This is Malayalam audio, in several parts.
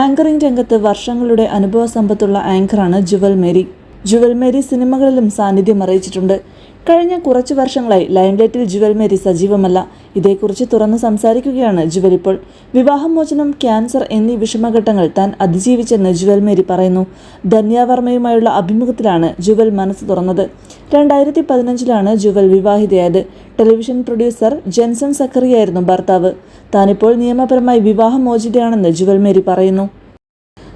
ആങ്കറിംഗ് രംഗത്ത് വർഷങ്ങളുടെ അനുഭവ സമ്പത്തുള്ള ആങ്കറാണ് ജുവൽ മേരി. ജുവൽ മേരി സിനിമകളിലും സാന്നിധ്യം അറിയിച്ചിട്ടുണ്ട്. കഴിഞ്ഞ കുറച്ച് വർഷങ്ങളായി ലൈംലൈറ്റിൽ ജുവൽ മേരി സജീവമല്ല. ഇതേക്കുറിച്ച് തുറന്ന് സംസാരിക്കുകയാണ് ജുവൽ ഇപ്പോൾ. വിവാഹമോചനം ക്യാൻസർ എന്നീ വിഷമഘട്ടങ്ങൾ താൻ അതിജീവിച്ചെന്ന് ജുവൽ മേരി പറയുന്നു. ധന്യാവർമ്മയുമായുള്ള അഭിമുഖത്തിലാണ് ജുവൽ മനസ്സ് തുറന്നത്. രണ്ടായിരത്തി പതിനഞ്ചിലാണ് ജുവൽ വിവാഹിതയായത്. ടെലിവിഷൻ പ്രൊഡ്യൂസർ ജെൻസൺ സക്കറിയായിരുന്നു ഭർത്താവ്. താനിപ്പോൾ നിയമപരമായി വിവാഹമോചിതയാണെന്ന് ജുവൽ മേരി പറയുന്നു.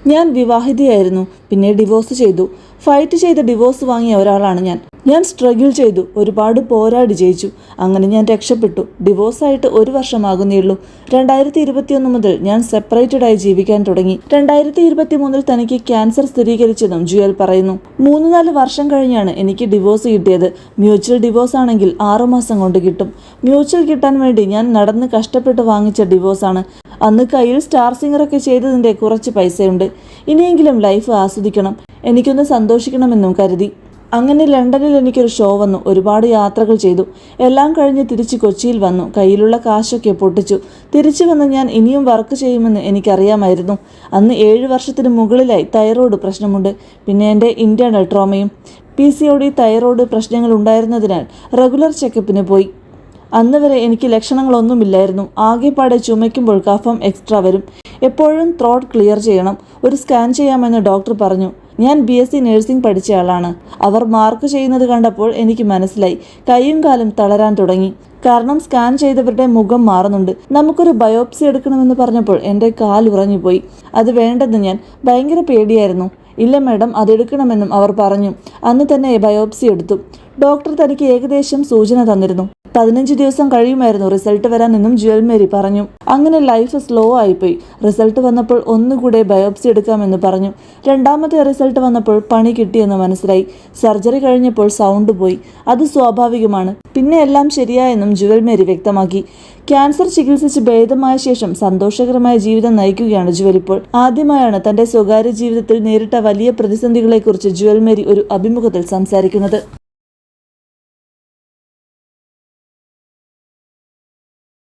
ഞാൻ വിവാഹിതയായിരുന്നു. പിന്നെ ഡിവോഴ്സ് ചെയ്തു. ഫൈറ്റ് ചെയ്ത് ഡിവോഴ്സ് വാങ്ങിയ ഒരാളാണ് ഞാൻ. ഞാൻ സ്ട്രഗിൾ ചെയ്തു. ഒരുപാട് പോരാടി ജയിച്ചു. അങ്ങനെ ഞാൻ രക്ഷപ്പെട്ടു. ഡിവോഴ്സായിട്ട് ഒരു വർഷമാകുന്നേയുള്ളൂ. രണ്ടായിരത്തി ഇരുപത്തിയൊന്ന് മുതൽ ഞാൻ സെപ്പറേറ്റഡായി ജീവിക്കാൻ തുടങ്ങി. രണ്ടായിരത്തി ഇരുപത്തി മൂന്നിൽ തനിക്ക് ക്യാൻസർ സ്ഥിരീകരിച്ചതും ജുവൽ പറയുന്നു. മൂന്ന് നാല് വർഷം കഴിഞ്ഞാണ് എനിക്ക് ഡിവോഴ്സ് കിട്ടിയത്. മ്യൂച്വൽ ഡിവോഴ്സ് ആണെങ്കിൽ ആറുമാസം കൊണ്ട് കിട്ടും. മ്യൂച്വൽ കിട്ടാൻ വേണ്ടി ഞാൻ നടന്ന് കഷ്ടപ്പെട്ട് വാങ്ങിച്ച ഡിവോഴ്സാണ് അന്ന് കയ്യിൽ സ്റ്റാർ സിംഗറൊക്കെ ചെയ്തതിന്റെ കുറച്ച് പൈസയുണ്ട്. ഇനിയെങ്കിലും ലൈഫ് ആസ്വദിക്കണം. എനിക്കൊന്ന് സന്തോഷിക്കണമെന്നും കരുതി. അങ്ങനെ ലണ്ടനിൽ എനിക്കൊരു ഷോ വന്നു. ഒരുപാട് യാത്രകൾ ചെയ്തു. എല്ലാം കഴിഞ്ഞ് തിരിച്ച് കൊച്ചിയിൽ വന്നു. കയ്യിലുള്ള കാശൊക്കെ പൊട്ടിച്ചു. തിരിച്ചു വന്ന് ഞാൻ ഇനിയും വർക്ക് ചെയ്യുമെന്ന് എനിക്കറിയാമായിരുന്നു. അന്ന് ഏഴ് വർഷത്തിന് മുകളിലായി തൈറോയ്ഡ് പ്രശ്നമുണ്ട്. പിന്നെ എന്റെ internal ട്രോമയും P C O D thyroid പ്രശ്നങ്ങൾ ഉണ്ടായിരുന്നതിനാൽ റെഗുലർ ചെക്കപ്പിന് പോയി. അന്ന് വരെ എനിക്ക് ലക്ഷണങ്ങളൊന്നുമില്ലായിരുന്നു. ആകെപ്പാടെ ചുമയ്ക്കുമ്പോൾ കഫം എക്സ്ട്രാ വരും. എപ്പോഴും ത്രോട്ട് ക്ലിയർ ചെയ്യണം. ഒരു സ്കാൻ ചെയ്യാമെന്ന് ഡോക്ടർ പറഞ്ഞു. ഞാൻ ബി എസ് സി നഴ്സിംഗ് പഠിച്ച ആളാണ്. അവർ മാർക്ക് ചെയ്യുന്നത് കണ്ടപ്പോൾ എനിക്ക് മനസ്സിലായി. കൈയും കാലും തളരാൻ തുടങ്ങി. കാരണം സ്കാൻ ചെയ്തവരുടെ മുഖം മാറുന്നുണ്ട്. നമുക്കൊരു ബയോപ്സി എടുക്കണമെന്ന് പറഞ്ഞപ്പോൾ എന്റെ കാൽ ഉറഞ്ഞുപോയി. അത് വേണ്ടെന്ന് ഞാൻ ഭയങ്കര പേടിയായിരുന്നു. ഇല്ല മാഡം അതെടുക്കണമെന്നും അവർ പറഞ്ഞു. അന്ന് തന്നെ ബയോപ്സി എടുത്തു. ഡോക്ടർ തനിക്ക് ഏകദേശം സൂചന തന്നിരുന്നു. പതിനഞ്ച് ദിവസം കഴിയുമായിരുന്നു റിസൾട്ട് വരാനെന്നും ജുവൽ മേരി പറഞ്ഞു. അങ്ങനെ ലൈഫ് സ്ലോ ആയിപ്പോയി. റിസൾട്ട് വന്നപ്പോൾ ഒന്നുകൂടെ ബയോപ്സി എടുക്കാമെന്ന് പറഞ്ഞു. രണ്ടാമത്തെ റിസൾട്ട് വന്നപ്പോൾ പണി കിട്ടിയെന്ന് മനസ്സിലായി. സർജറി കഴിഞ്ഞപ്പോൾ സൗണ്ട് പോയി. അത് സ്വാഭാവികമാണ്. പിന്നെ എല്ലാം ശരിയായെന്നും ജുവൽ മേരി വ്യക്തമാക്കി. ക്യാൻസർ ചികിത്സിച്ച് ഭേദമായ ശേഷം സന്തോഷകരമായ ജീവിതം നയിക്കുകയാണ് ജുവൽ ഇപ്പോൾ. ആദ്യമായാണ് തന്റെ സ്വകാര്യ ജീവിതത്തിൽ നേരിട്ട വലിയ പ്രതിസന്ധികളെക്കുറിച്ച് ജുവൽ മേരി ഒരു അഭിമുഖത്തിൽ സംസാരിക്കുന്നത്.